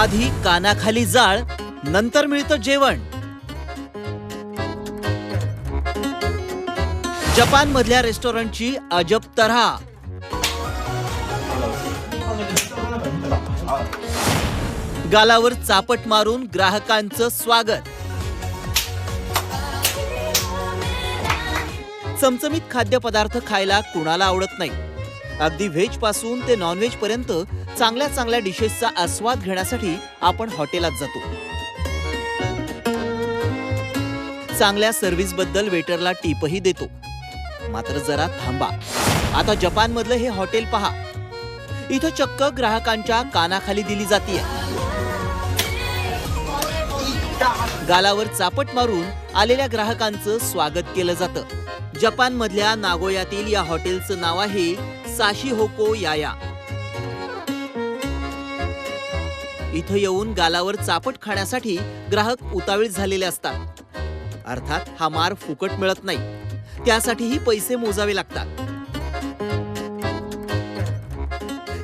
आधी कानाखाली जाळ नंतर मिळतं जेवण. जपान मधल्या रेस्टॉरंटची अजब तऱ्हा. गालावर चापट मारून ग्राहकांचं स्वागत. चमचमीत खाद्यपदार्थ खायला कुणाला आवडत नाही. अगदी व्हेजपासून ते नॉनव्हेज पर्यंत चांगल्या चांगल्या डिशेसचा आस्वाद घेण्यासाठी आपण हॉटेलात जातो. चांगल्या सर्व्हिसबद्दल वेटरला टीपही देतो. मात्र जरा थांबा. आता जपान मधलं हे हॉटेल पहा. इथं चक्क ग्राहकांच्या कानाखाली दिली जातीये. गालावर चापट मारून आलेल्या ग्राहकांचं स्वागत केलं जातं. जपान मधल्या नागोयातील या हॉटेलचं नाव आहे साशी होको याया इथं येऊन गालावर चापट खाण्यासाठी ग्राहक उतावीळ झालेले असतात. अर्थात हा मार फुकट मिळत नाही. त्यासाठीही पैसे मोजावे लागतात.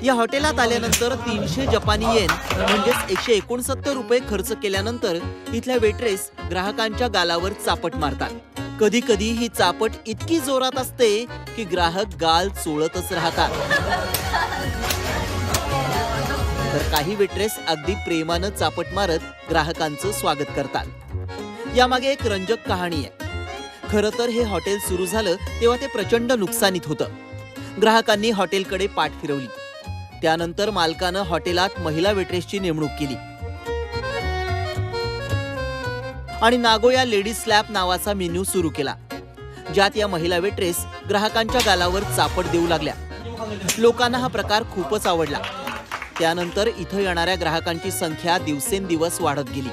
या हॉटेलात आल्यानंतर तीनशे जपानी येन म्हणजेच एकशे एकोणसत्तर रुपये खर्च केल्यानंतर इथल्या वेट्रेस ग्राहकांच्या गालावर चापट मारतात. कधी कधी ही चापट इतकी जोरात असते की ग्राहक गाल चोळतच राहतात. तर काही वेट्रेस अगदी प्रेमानं चापट मारत ग्राहकांचं स्वागत करतात. यामागे एक रंजक कहाणी आहे. खरं तर हे हॉटेल सुरू झालं तेव्हा ते प्रचंड नुकसानीत होतं. ग्राहकांनी हॉटेलकडे पाठ फिरवली. त्यानंतर मालकानं हॉटेलात महिला वेट्रेसची नेमणूक केली. आणि नागोया लेडीज स्लॅब नावाचा मेन्यू सुरू केला. ज्यात या महिला वेट्रेस ग्राहकांच्या गालावर चापट देऊ लागल्या. लोकांना हा प्रकार खूपच आवडला. त्यानंतर इथं येणाऱ्या ग्राहकांची संख्या दिवसेंदिवस वाढत गेली.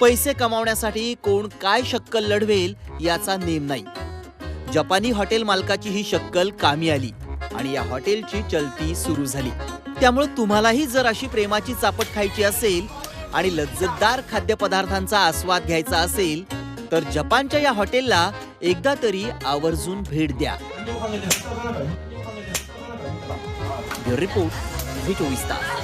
पैसे कमावण्यासाठी कोण काय शक्कल लढवेल याचा नेम नाही. जपानी हॉटेल मालकाची ही शक्कल कामी आली आणि या हॉटेलची चलती सुरू झाली. त्यामुळे तुम्हालाही जर अशी प्रेमाची चापट खायची असेल आणि लज्जतदार खाद्यपदार्थांचा आस्वाद घ्यायचा असेल तर जपानच्या या हॉटेलला एकदा तरी आवर्जून भेट द्या. रिपोर्ट चोवीस तास.